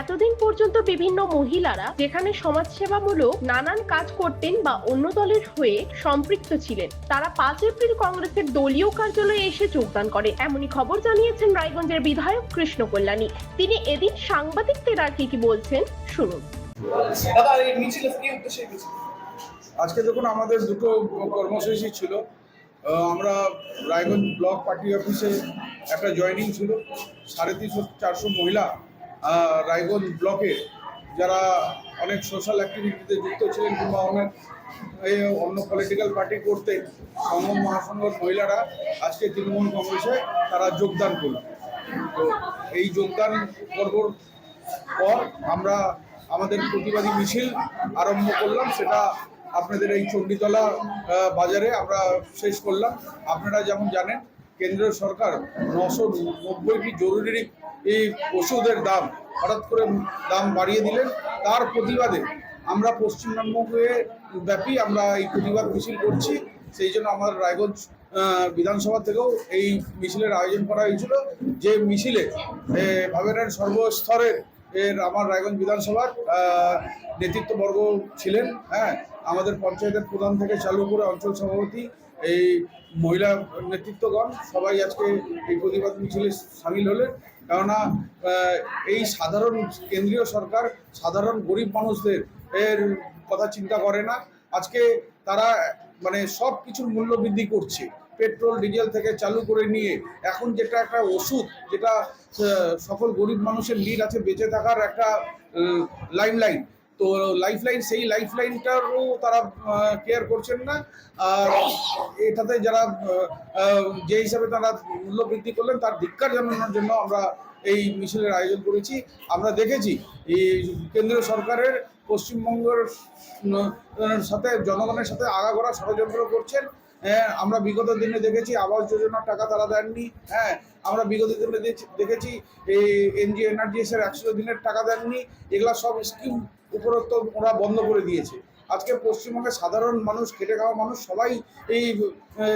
এতদিন পর্যন্ত বিভিন্ন মহিলারা যেখানে সমাজসেবামূলক নানান কাজ করতেন বা অন্য দলের হয়ে সম্পৃক্ত ছিলেন তারা পাঁচ এপ্রিল কংগ্রেসের দলীয় কার্যালয়ে এসে যোগদান করে। এমনই খবর জানিয়েছেন রায়গঞ্জের বিধায়ক কৃষ্ণ কল্যাণী। তিনি এদিন সাংবাদিকদের আর কি কি বলছেন শুনুন। দাদা এই মিছিল কি উদ্দেশ্যে গেছে আজকে দেখুন আমাদের দুটো কর্মসূচি ছিল। আমরা রায়গঞ্জ ব্লক পার্টি অফিসে একটা জয়েনিং ছিল। সাড়ে তিনশো চারশো মহিলা রায়গঞ্জ ব্লকে যারা অনেক সোশ্যাল অ্যাক্টিভিটিতে যুক্ত ছিলেন কিংবা অনেক অন্য পলিটিক্যাল পার্টি করতে সংঘ মহাসংঘর মহিলারা, আজকে তৃণমূল কংগ্রেসে তারা যোগদান করল। তো এই যোগদান পর্বর পর আমরা আমাদের প্রতিবাদী মিছিল আরম্ভ করলাম। সেটা আপনাদের এই চণ্ডীতলা বাজারে আমরা শেষ করলাম। আপনারা যেমন জানেন কেন্দ্রীয় সরকার নশো নব্বইটি জরুরি এই ওষুধের দাম হঠাৎ করে দাম বাড়িয়ে দিলেন। তার প্রতিবাদে আমরা পশ্চিমবঙ্গে ব্যাপী আমরা এই প্রতিবাদ মিছিল করছি। সেই জন্য আমাদের রায়গঞ্জ বিধানসভা থেকেও এই মিছিলের আয়োজন করা হয়েছিল। যে মিছিলে ভাবেনের সর্বস্তরের এর আমার রায়গঞ্জ বিধানসভার নেতৃত্ববর্গ ছিলেন। হ্যাঁ আমাদের পঞ্চায়েতের প্রধান থেকে চালু করে অঞ্চল সভাপতি এই মহিলা নেতৃত্বগণ সবাই আজকে এই প্রতিবাদ মিছিলে সামিল হলেন। কেননা এই সাধারণ কেন্দ্রীয় সরকার, সাধারণ গরিব মানুষদের এর কথা চিন্তা করে না। আজকে তারা মানে সব কিছুর মূল্য বৃদ্ধি করছে। পেট্রোল, ডিজেল থেকে চালু করে নিয়ে এখন যেটা একটা ওষুধ, যেটা সকল গরিব মানুষের নিড আছে, বেঁচে থাকার একটা লাইন লাইন তো লাইফ লাইন সেই লাইফ লাইনটারও তারা কেয়ার করছেন না। আর এটাতে যারা যে হিসাবে তারা মূল্য বৃদ্ধি করলেন, তার ধিক্কার জানানোর জন্য আমরা এই মিছিলের আয়োজন করেছি। আমরা দেখেছি, এই কেন্দ্রীয় সরকারের পশ্চিমবঙ্গের সাথে জনগণের সাথে আগাগোড়া ষড়যন্ত্র করছেন। আমরা বিগত দিনে দেখেছি আবাস যোজনার টাকা তারা দেননি। হ্যাঁ আমরা বিগত দিনে দেখেছি- দেখেছি এই এনজি এনআরজিএস এর একশো দিনের টাকা দেননি। এগুলা সব স্কিম উপরত্ব ওরা বন্ধ করে দিয়েছে। আজকে পশ্চিমবঙ্গে সাধারণ মানুষ, খেটে খাওয়া মানুষ সবাই এই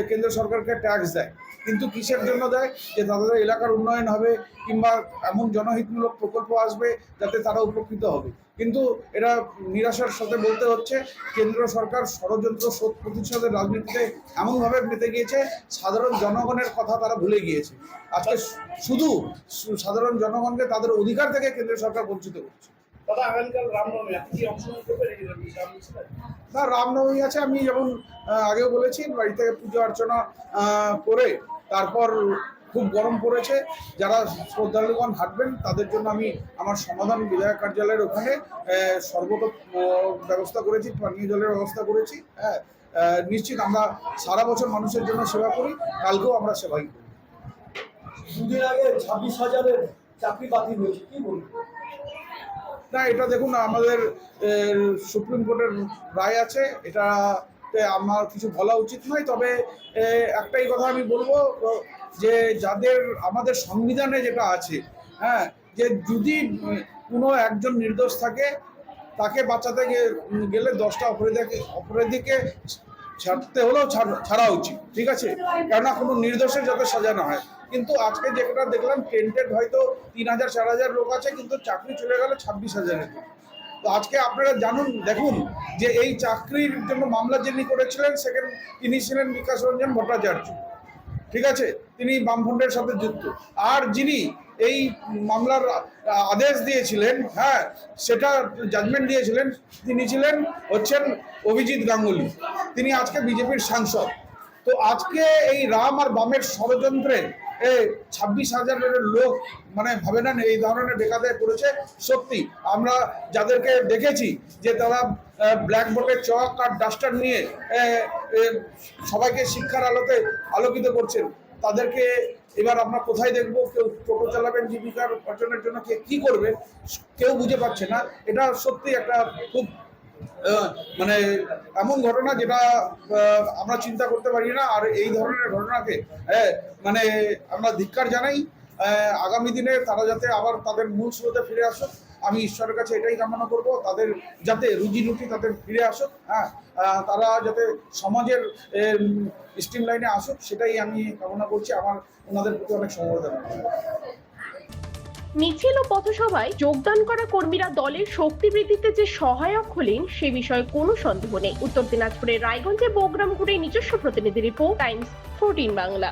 কেন্দ্র সরকারকে ট্যাক্স দেয়। কিন্তু কিসের জন্য দেয়? যে তাদের এলাকার উন্নয়ন হবে কিংবা এমন জনহিতমূলক প্রকল্প আসবে যাতে তারা উপকৃত হবে। কিন্তু এটা নিরাশার সাথে বলতে হচ্ছে, কেন্দ্র সরকার ষড়যন্ত্র শোধ প্রতিশোধের রাজনীতিতে এমনভাবে মেতে গিয়েছে, সাধারণ জনগণের কথা তারা ভুলে গিয়েছে। আজকে শুধু সাধারণ জনগণকে তাদের অধিকার থেকে কেন্দ্র সরকার বঞ্চিত করছে। না রামনবমী আছে আমি যেমন আগেও বলেছি বাড়ি থেকে পুজো অর্চনা করে তারপর খুব গরম পড়েছে যারা শ্রদ্ধালুগণ হাঁটবেন তাদের জন্য আমি আমার সমাধান বিধায়ক কার্যালয়ের ওখানে সর্বত ব্যবস্থা করেছি পানীয় জলের ব্যবস্থা করেছি হ্যাঁ নিশ্চিত আমরা সারা বছর মানুষের জন্য সেবা করি কালকেও আমরা সেবাই করি। দুদিন আগে ছাব্বিশ হাজারের চাকরি বাতিল হয়েছে কি বলব না, এটা দেখুন, আমাদের সুপ্রিম কোর্টের রায় আছে, এটাতে আমার কিছু বলা উচিত নয়, তবে একটাই কথা আমি বলব, যে যাদের, আমাদের সংবিধানে যেটা আছে হ্যাঁ যে যদি কোনো একজন নির্দোষ থাকে, তাকে বাঁচাতে গেলে দশটা অপরাধীকে অপরাধীকে ছাড়তে হলেও ছাড়া উচিত, ঠিক আছে? কেননা কোনো নির্দোষের যাতে সাজা না হয়। কিন্তু আজকে যেটা দেখলাম টেন্টেড হয়তো তিন হাজার, চার হাজার লোক আছে, কিন্তু চাকরি চলে গেল ছাব্বিশ হাজারের। তো আজকে আপনারা জানুন, দেখুন যে এই চাকরির জন্য মামলা যিনি করেছিলেন, সেখানে তিনি ছিলেন বিকাশ রঞ্জন ভট্টাচার্য। ঠিক আছে? তিনি বামফ্রন্টের সাথে যুক্ত। আর যিনি এই মামলার আদেশ দিয়েছিলেন হ্যাঁ সেটা জাজমেন্ট দিয়েছিলেন, তিনি ছিলেন হচ্ছেন অভিজিৎ গাঙ্গুলি। তিনি আজকে বিজেপির সাংসদ। তো আজকে এই রাম আর বামের ষড়যন্ত্রে এ ছাব্বিশ হাজারের লোক মানে ভাবে না এই ধরনের বেকাদায় করেছে সত্যি। আমরা যাদেরকে দেখেছি যে তারা ব্ল্যাক বোর্ডের চক আর ডাস্টার নিয়ে সবাইকে শিক্ষার আলোতে আলোকিত করছেন। তাদেরকে এবার আমরা কোথায় দেখব? কেউ টোটো চালাবেন জীবিকার অর্জনের জন্য কে কী করবে? কেউ বুঝে পাচ্ছে না। এটা সত্যি একটা খুব মানে এমন ঘটনা যেটা আমরা চিন্তা করতে পারি না আর এই ধরনের ঘটনাকে হ্যাঁ, মানে আমরা ধিক্কার জানাই আগামী দিনে তারা যাতে আবার তাদের মূল স্রোতে ফিরে আসুক আমি ঈশ্বরের কাছে এটাই কামনা করব তাদের যাতে রুজি রুটি তাদের ফিরে আসুক হ্যাঁ তারা যাতে সমাজের স্ট্রিম লাইনে আসুক সেটাই আমি কামনা করছি আমার ওনাদের প্রতি অনেক সমবেদনা। মিছিল ও পথসভায় যোগদান করা কর্মীরা দলের শক্তি বৃদ্ধিতে যে সহায়ক হলেন, সে বিষয়ে কোনো সন্দেহ নেই। উত্তর দিনাজপুরের রায়গঞ্জে বোগ্রাম ঘুরে নিজস্ব প্রতিনিধি রিপোর্ট, টাইমস ফোরটিন বাংলা।